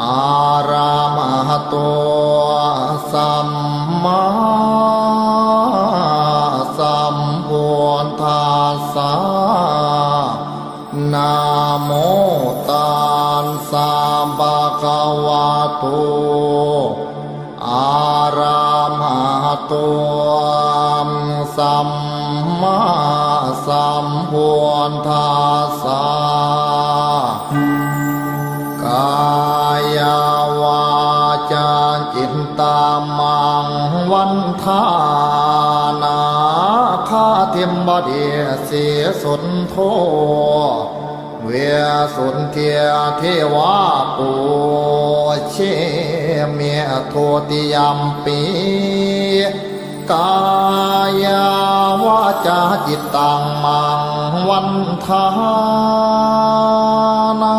อารามหตัวสัมมาสัมพุทธัสสะนะโมตัสสะภะคะวะโตอารามหตัวสัมมาสัมพุทธัสสะ มังวันทานาคาเทียมบดีเสียสนโท เวียสุนเทียเทวาปูเชเมียโทติยมปีกายาวาจาจิตตังมังวันทานา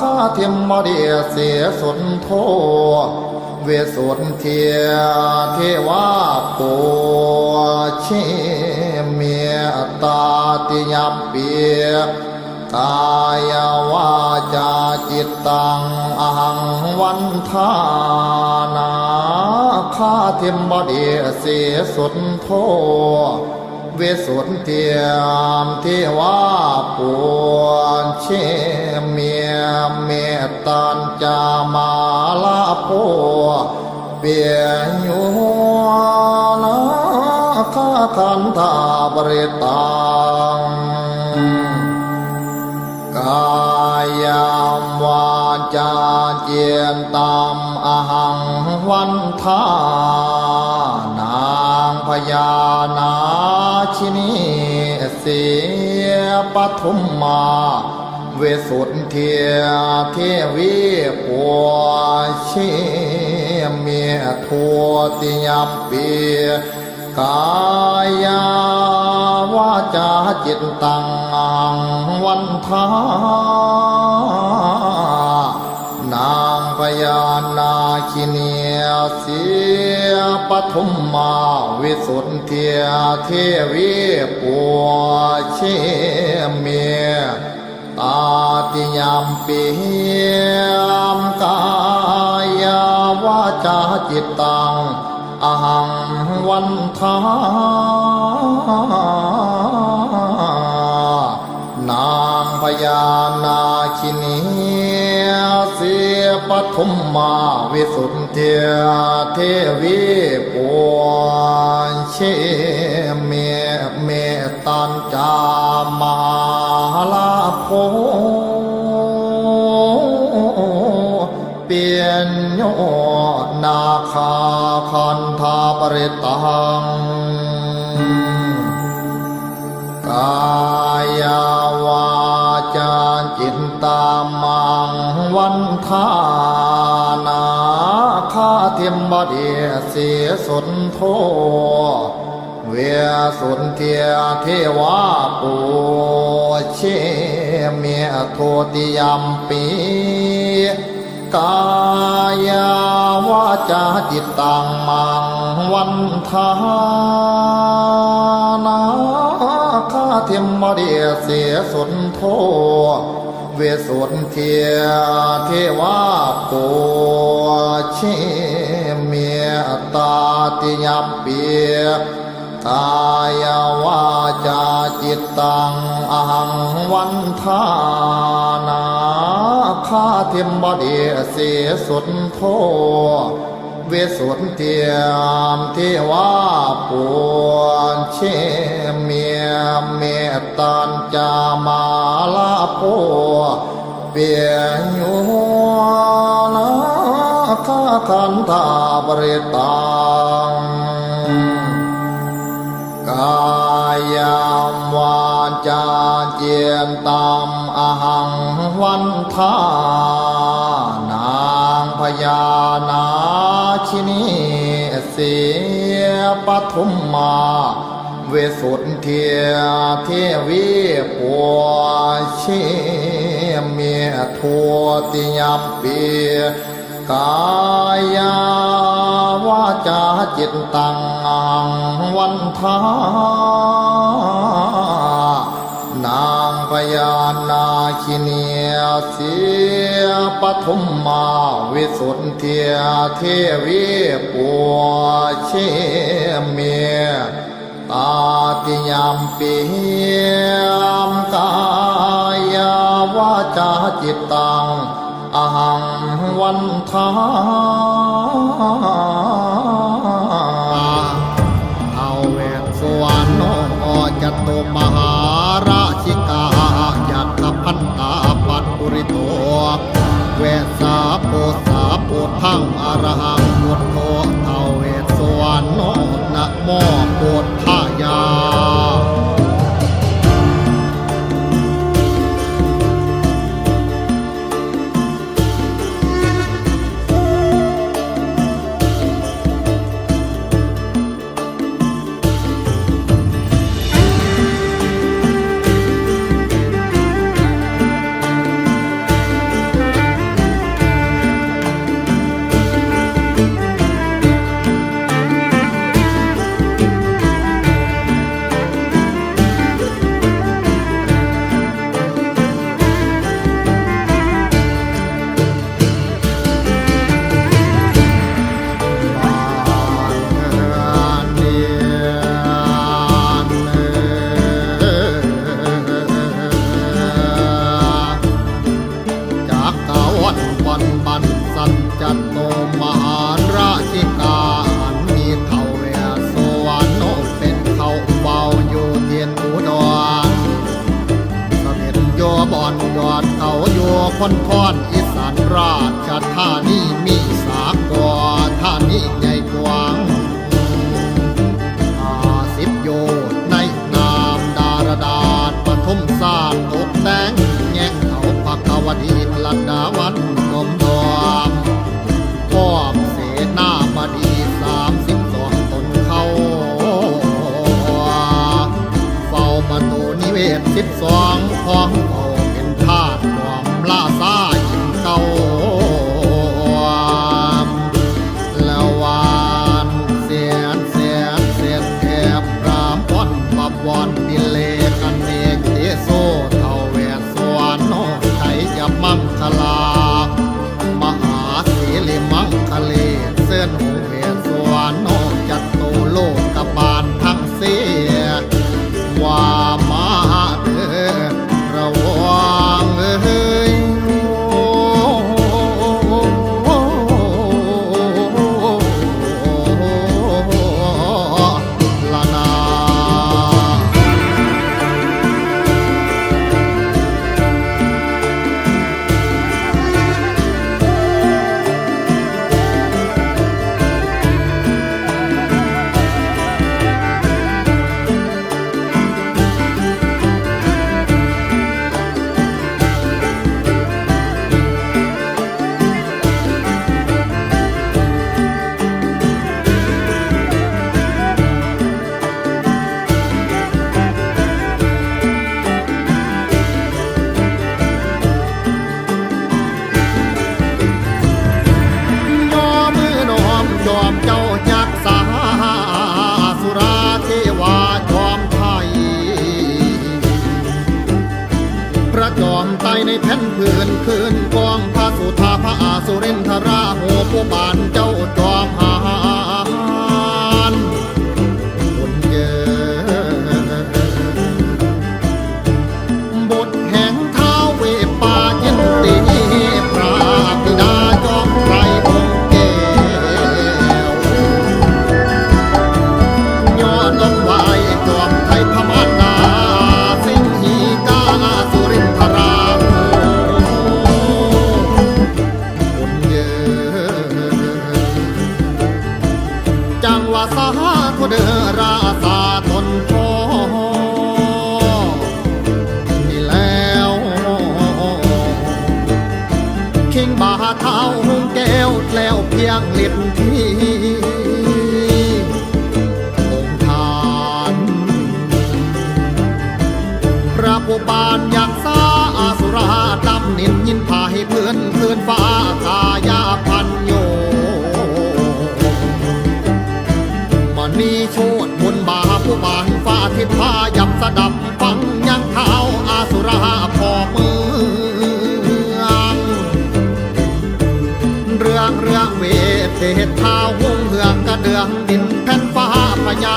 คาเทียมมเดีเสียสนโท วสุทียเทวาปูเชเมียตาติยเปียกายวาจาจิตตังอหังวันทานาคาเทมบดีเสสุดโท วสุนเทียมเทวาปวนเชเมียเมตตันจามาลาโพเปียยูนาคาคันธาบริตังกายามวาจาเจียนตามอหังวันทานางพญานา ชินีเสียปทุมมา เวสุนเทียเทวีปัวเชเมียทัวติยมเปีกายาวาจาจิตตังวันทานางพญานาคิเนียเสียปทุมมาวิสุท ธิเทวีปัวเชเมียตาติยามปียมกายาวาจาจิตตังอหังวันทานางพญานาคินีเสียปทุมมาวิสุทธิเทวีปัวเชเมเมตันจามาลาโพเปียนโยนาคาคันธาปริตังกายาวาจาจิตตามังวันทา ทียมบดีเสียสุนโทเวียสุนเทียเทวาปูเชเมียโทติยมปีกายาวาจาจิตตังมังวันทานาคาเทียมมเดียเสียสุนโท วสุทียเทวาปูเชเมียตาติยมเปียกายวาจาจิตตังอหังวันทานาคาเทมบดีเสสุดโท วสุนเทียมเทวาปวนเชเมียเมตตันจามาลาโพเปียยูนาคาคันธาบริตังกายามวาจาเจียนตามอหังวันทานางพญานา ชินีเสียปทุมมา เวสุนเทียเทวีปัวเชเมียทัวติยมเปียกายาวาจาจิตตังวันทานางพยานาคินี เสียปฐมมาวิสุทธิเทวีปัวเชเมียตาติยามปียมกายาวาจาจิตตังอหังวันทาเอาเวทสวรรณโอจตุมา เด็จโยบอนยอดเขาโยคนพรอีสานราชธานีมีสากอท่านีใหญ่กว้างอาสิบโยในนามดารดาษปฐมสร้างตกแต่งแงงเขาปักวดีลัดดาวันกมดอม ตายในแผ่นพื้นคืนกองพระสุธาพระอาสุรินทราโหผู้บานเจ้า แล้วเพียงลิบที่องค์ทานพระผู้บานอยากสาอาสุราดำนินยินพาให้เพื่อนเพื่อนฟ้ากายาพันโยมณีโชดบนบาผู้บานฟ้าทิพายับสะดับ องดินแผ่นฟ้าพญา